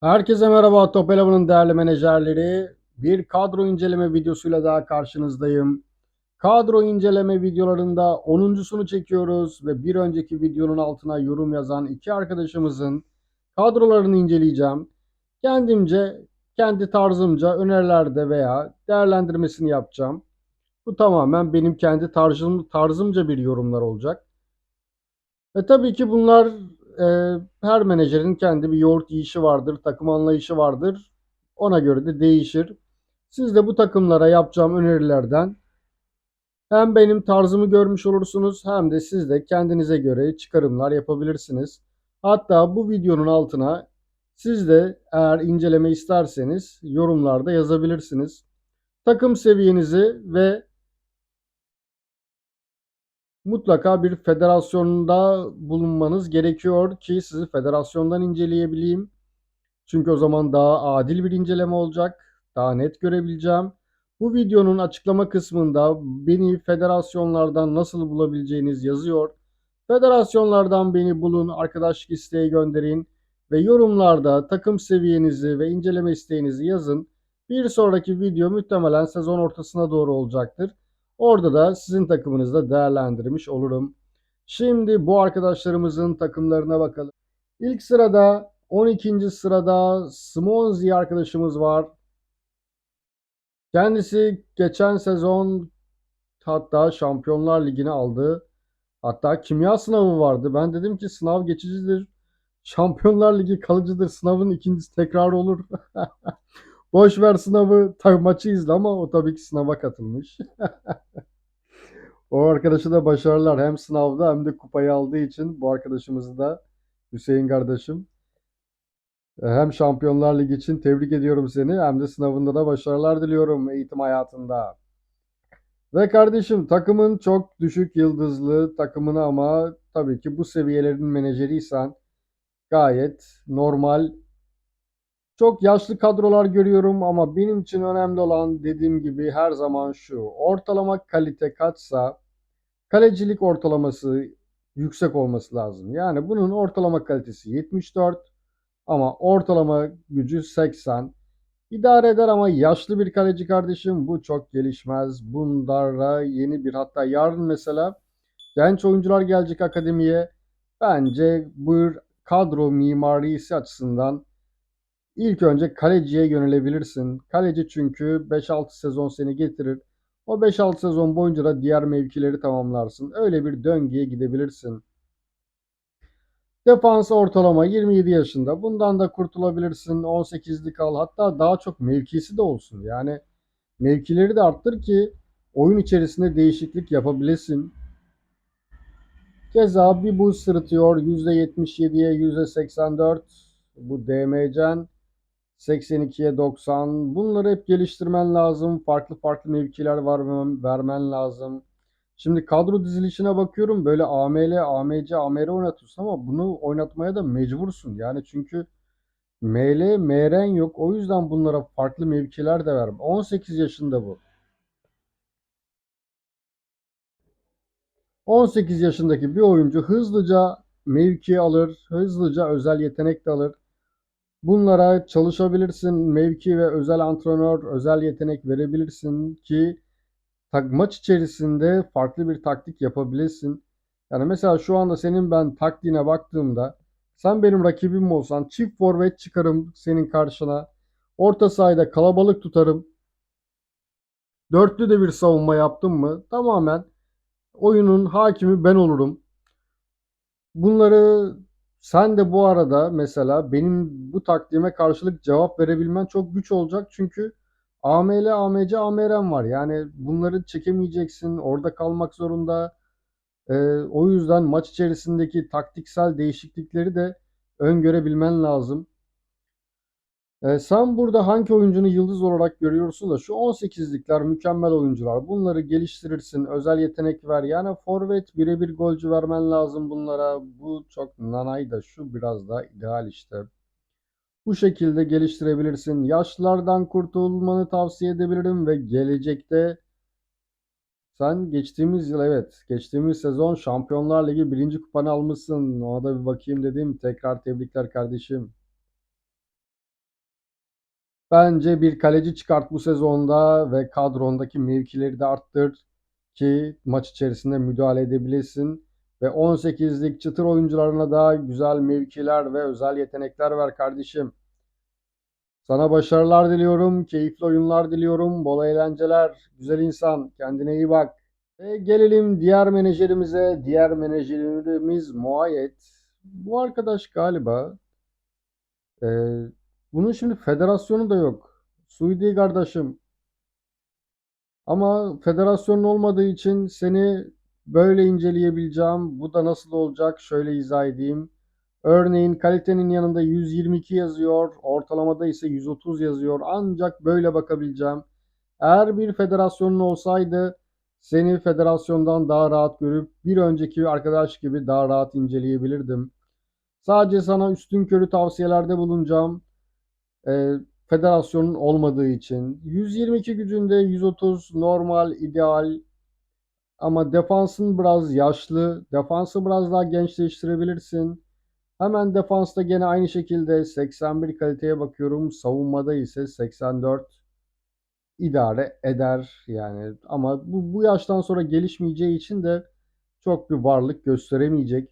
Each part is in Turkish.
Herkese merhaba Top Eleven'ın değerli menajerleri. Bir kadro inceleme videosuyla daha karşınızdayım. Kadro inceleme videolarında 10.sunu çekiyoruz ve bir önceki videonun altına yorum yazan iki arkadaşımızın kadrolarını inceleyeceğim. Kendimce, kendi tarzımca önerilerde veya değerlendirmesini yapacağım. Bu tamamen benim kendi tarzım, tarzımca bir yorumlar olacak. E tabii ki bunlar e, her menajerin kendi bir yoğurt yiyişi vardır, takım anlayışı vardır. Ona göre de değişir. Siz de bu takımlara yapacağım önerilerden hem benim tarzımı görmüş olursunuz hem de siz de kendinize göre çıkarımlar yapabilirsiniz. Hatta bu videonun altına siz de eğer inceleme isterseniz yorumlarda yazabilirsiniz. Takım seviyenizi ve mutlaka bir federasyonda bulunmanız gerekiyor ki sizi federasyondan inceleyebileyim. Çünkü o zaman daha adil bir inceleme olacak. Daha net görebileceğim. Bu videonun açıklama kısmında beni federasyonlardan nasıl bulabileceğiniz yazıyor. Federasyonlardan beni bulun, arkadaşlık isteği gönderin ve yorumlarda takım seviyenizi ve inceleme isteğinizi yazın. Bir sonraki video muhtemelen sezon ortasına doğru olacaktır. Orada da sizin takımınızda değerlendirmiş olurum. Şimdi bu arkadaşlarımızın takımlarına bakalım. İlk sırada 12. sırada Smonzi arkadaşımız var. Kendisi geçen sezon hatta Şampiyonlar Ligi'ni aldı. Hatta kimya sınavı vardı. Ben dedim ki sınav geçicidir. Şampiyonlar Ligi kalıcıdır. Sınavın ikincisi tekrar olur. Boş ver sınavı, maçı izle ama o tabii ki sınava katılmış. o arkadaşı da başarılar. Hem sınavda hem de kupayı aldığı için bu arkadaşımızı da Hüseyin kardeşim. Hem Şampiyonlar Ligi için tebrik ediyorum seni hem de sınavında da başarılar diliyorum eğitim hayatında. Ve kardeşim takımın çok düşük yıldızlı takımını ama tabii ki bu seviyelerin menajeriysen gayet normal. Çok yaşlı kadrolar görüyorum ama benim için önemli olan dediğim gibi her zaman şu. Ortalama kalite kaçsa kalecilik ortalaması yüksek olması lazım. Yani bunun ortalama kalitesi 74 ama ortalama gücü 80. İdare eder ama yaşlı bir kaleci kardeşim bu çok gelişmez. Bunlara yeni bir hatta yarın mesela genç oyuncular gelecek akademiye. Bence bu kadro mimarisi açısından ilk önce kaleciye yönelebilirsin. Kaleci çünkü 5-6 sezon seni getirir. O 5-6 sezon boyunca da diğer mevkileri tamamlarsın. Öyle bir döngüye gidebilirsin. Defans ortalama 27 yaşında. Bundan da kurtulabilirsin. 18'lik al. Hatta daha çok mevkisi de olsun. Yani mevkileri de arttır ki oyun içerisinde değişiklik yapabilesin. Keza bir buz sırıtıyor. %77'ye %84. Bu DMC'n 82'ye 90. Bunları hep geliştirmen lazım. Farklı farklı mevkiler var vermen lazım. Şimdi kadro dizilişine bakıyorum böyle AML, AMC, AMR oynatıyorsun ama bunu oynatmaya da mecbursun. Yani çünkü ML, MR'n yok. O yüzden bunlara farklı mevkiler de ver. 18 yaşında bu. 18 yaşındaki bir oyuncu hızlıca mevki alır, hızlıca özel yetenek de alır. Bunlara çalışabilirsin. Mevki ve özel antrenör, özel yetenek verebilirsin ki maç içerisinde farklı bir taktik yapabilirsin. Yani mesela şu anda senin ben taktiğine baktığımda sen benim rakibim olsan çift forvet çıkarım senin karşına. Orta sahada kalabalık tutarım. Dörtlü de bir savunma yaptım mı tamamen oyunun hakimi ben olurum. Bunları sen de bu arada mesela benim bu taktiğime karşılık cevap verebilmen çok güç olacak. Çünkü AML, AMC, AMR'm var. Yani bunları çekemeyeceksin. Orada kalmak zorunda. Ee, o yüzden maç içerisindeki taktiksel değişiklikleri de öngörebilmen lazım. Ee, sen burada hangi oyuncunu yıldız olarak görüyorsun da şu 18'likler mükemmel oyuncular. Bunları geliştirirsin. Özel yetenek ver. Yani forvet birebir golcü vermen lazım bunlara. Bu çok nanay da şu biraz daha ideal işte. Bu şekilde geliştirebilirsin. Yaşlılardan kurtulmanı tavsiye edebilirim ve gelecekte sen geçtiğimiz yıl evet geçtiğimiz sezon Şampiyonlar Ligi birinci kupanı almışsın. Ona da bir bakayım dedim. Tekrar tebrikler kardeşim. Bence bir kaleci çıkart bu sezonda ve kadrondaki mevkileri de arttır ki maç içerisinde müdahale edebilesin. Ve 18'lik çıtır oyuncularına da güzel mevkiler ve özel yetenekler ver kardeşim. Sana başarılar diliyorum, keyifli oyunlar diliyorum, bol eğlenceler. Güzel insan, kendine iyi bak. E, gelelim diğer menajerimize. Diğer menajerimiz Muayet. Bu arkadaş galiba e, bunun şimdi federasyonu da yok. Suudi kardeşim. Ama federasyonun olmadığı için seni böyle inceleyebileceğim. Bu da nasıl olacak? Şöyle izah edeyim. Örneğin kalitenin yanında 122 yazıyor, ortalamada ise 130 yazıyor. Ancak böyle bakabileceğim. Eğer bir federasyonun olsaydı seni federasyondan daha rahat görüp bir önceki arkadaş gibi daha rahat inceleyebilirdim. Sadece sana üstünkörü tavsiyelerde bulunacağım. Ee, federasyonun olmadığı için. 122 gücünde 130 normal, ideal. Ama defansın biraz yaşlı. Defansı biraz daha gençleştirebilirsin. Hemen defansta gene aynı şekilde 81 kaliteye bakıyorum. Savunmada ise 84 idare eder yani. Ama bu, bu yaştan sonra gelişmeyeceği için de çok bir varlık gösteremeyecek.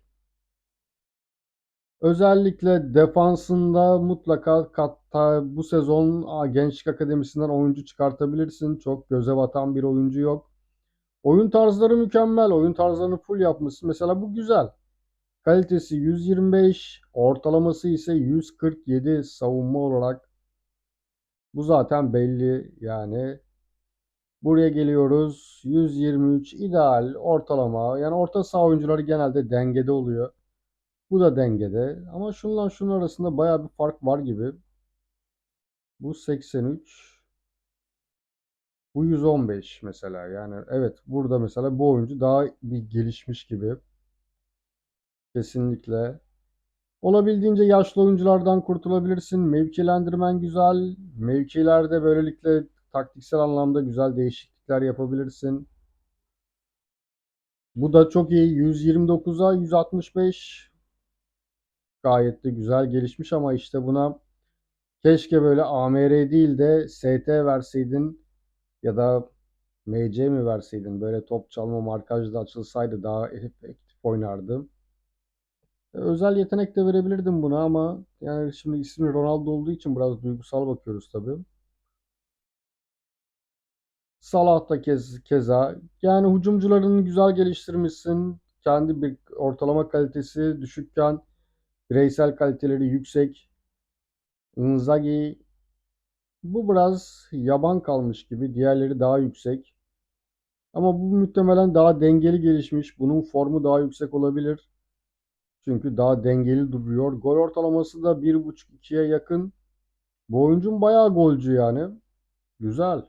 Özellikle defansında mutlaka katta bu sezon Gençlik Akademisi'nden oyuncu çıkartabilirsin. Çok göze batan bir oyuncu yok. Oyun tarzları mükemmel. Oyun tarzlarını full yapmışsın. Mesela bu güzel. Kalitesi 125, ortalaması ise 147 savunma olarak. Bu zaten belli yani. Buraya geliyoruz. 123 ideal ortalama. Yani orta saha oyuncuları genelde dengede oluyor. Bu da dengede. Ama şunla şunun arasında baya bir fark var gibi. Bu 83. Bu 115 mesela. Yani evet burada mesela bu oyuncu daha bir gelişmiş gibi. Kesinlikle. Olabildiğince yaşlı oyunculardan kurtulabilirsin. Mevkilendirmen güzel. Mevkilerde böylelikle taktiksel anlamda güzel değişiklikler yapabilirsin. Bu da çok iyi. 129'a 165 gayet de güzel gelişmiş ama işte buna keşke böyle AMR değil de ST verseydin ya da MC mi verseydin böyle top çalma markajda açılsaydı daha efektif oynardı. Özel yetenek de verebilirdim buna ama yani şimdi ismi Ronaldo olduğu için biraz duygusal bakıyoruz tabii. Salah da kez, keza. Yani hücumcularını güzel geliştirmişsin. Kendi bir ortalama kalitesi düşükken bireysel kaliteleri yüksek. Inzaghi bu biraz yaban kalmış gibi. Diğerleri daha yüksek. Ama bu muhtemelen daha dengeli gelişmiş. Bunun formu daha yüksek olabilir. Çünkü daha dengeli duruyor. Gol ortalaması da 1.5-2'ye yakın. Bu oyuncun bayağı golcü yani. Güzel.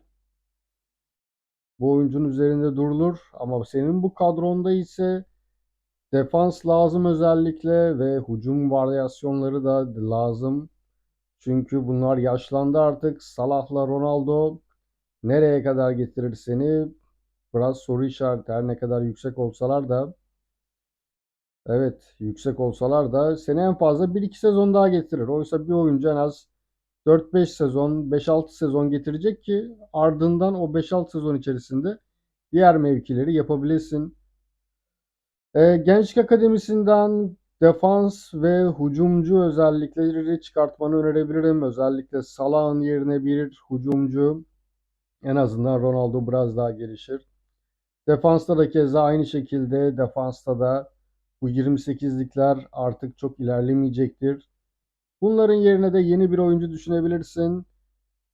Bu oyuncunun üzerinde durulur. Ama senin bu kadronda ise defans lazım özellikle ve hücum varyasyonları da lazım. Çünkü bunlar yaşlandı artık. Salah'la Ronaldo nereye kadar getirir seni? Biraz soru işareti. Her ne kadar yüksek olsalar da Evet, yüksek olsalar da seni en fazla 1-2 sezon daha getirir. Oysa bir oyuncu en az 4-5 sezon, 5-6 sezon getirecek ki ardından o 5-6 sezon içerisinde diğer mevkileri yapabilesin. Ee, Gençlik Akademisi'nden defans ve hücumcu özellikleri çıkartmanı önerebilirim. Özellikle Salah'ın yerine bir hücumcu en azından Ronaldo biraz daha gelişir. Defansta da keza aynı şekilde defansta da bu 28'likler artık çok ilerlemeyecektir. Bunların yerine de yeni bir oyuncu düşünebilirsin.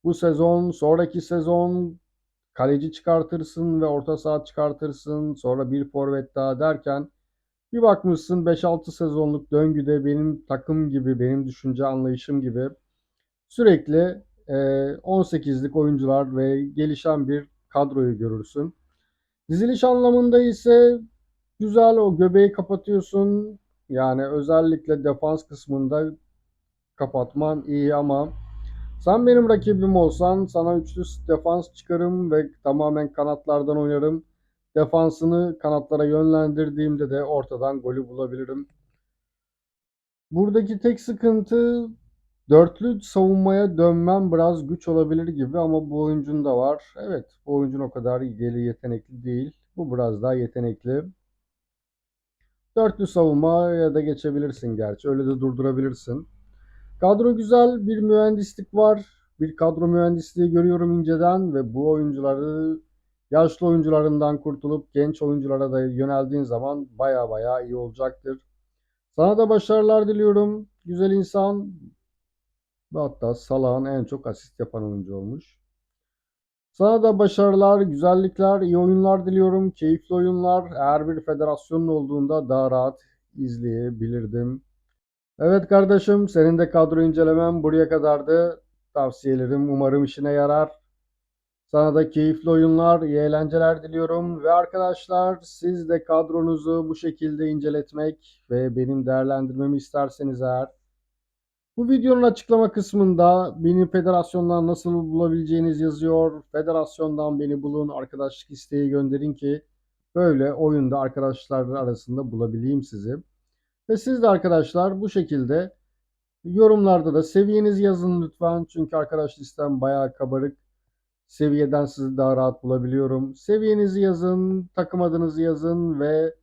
Bu sezon, sonraki sezon kaleci çıkartırsın ve orta saha çıkartırsın. Sonra bir forvet daha derken bir bakmışsın 5-6 sezonluk döngüde benim takım gibi, benim düşünce anlayışım gibi sürekli 18'lik oyuncular ve gelişen bir kadroyu görürsün. Diziliş anlamında ise güzel o göbeği kapatıyorsun. Yani özellikle defans kısmında kapatman iyi ama sen benim rakibim olsan sana üçlü defans çıkarım ve tamamen kanatlardan oynarım. Defansını kanatlara yönlendirdiğimde de ortadan golü bulabilirim. Buradaki tek sıkıntı Dörtlü savunmaya dönmem biraz güç olabilir gibi ama bu oyuncunun da var. Evet, bu oyuncun o kadar geri yetenekli değil. Bu biraz daha yetenekli. Dörtlü savunmaya da geçebilirsin gerçi. Öyle de durdurabilirsin. Kadro güzel. Bir mühendislik var. Bir kadro mühendisliği görüyorum inceden ve bu oyuncuları yaşlı oyuncularından kurtulup genç oyunculara da yöneldiğin zaman baya baya iyi olacaktır. Sana da başarılar diliyorum. Güzel insan. Ve hatta Salah'ın en çok asist yapan oyuncu olmuş. Sana da başarılar, güzellikler, iyi oyunlar diliyorum. Keyifli oyunlar. Eğer bir federasyonun olduğunda daha rahat izleyebilirdim. Evet kardeşim, senin de kadro incelemen buraya kadardı. Tavsiyelerim umarım işine yarar. Sana da keyifli oyunlar, iyi eğlenceler diliyorum. Ve arkadaşlar siz de kadronuzu bu şekilde inceletmek ve benim değerlendirmemi isterseniz eğer bu videonun açıklama kısmında beni federasyondan nasıl bulabileceğiniz yazıyor. Federasyondan beni bulun, arkadaşlık isteği gönderin ki böyle oyunda arkadaşlar arasında bulabileyim sizi. Ve siz de arkadaşlar bu şekilde yorumlarda da seviyenizi yazın lütfen. Çünkü arkadaş listem bayağı kabarık. Seviyeden sizi daha rahat bulabiliyorum. Seviyenizi yazın, takım adınızı yazın ve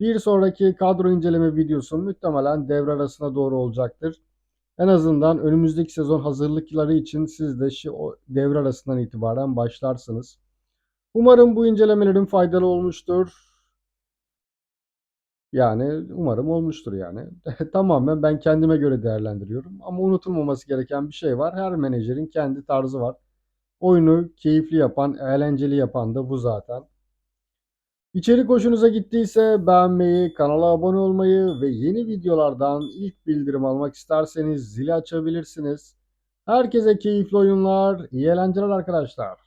bir sonraki kadro inceleme videosu muhtemelen devre arasına doğru olacaktır. En azından önümüzdeki sezon hazırlıkları için siz de şu devre arasından itibaren başlarsınız. Umarım bu incelemelerin faydalı olmuştur. Yani umarım olmuştur yani. Tamamen ben kendime göre değerlendiriyorum. Ama unutulmaması gereken bir şey var. Her menajerin kendi tarzı var. Oyunu keyifli yapan, eğlenceli yapan da bu zaten. İçerik hoşunuza gittiyse beğenmeyi, kanala abone olmayı ve yeni videolardan ilk bildirim almak isterseniz zili açabilirsiniz. Herkese keyifli oyunlar, iyi eğlenceler arkadaşlar.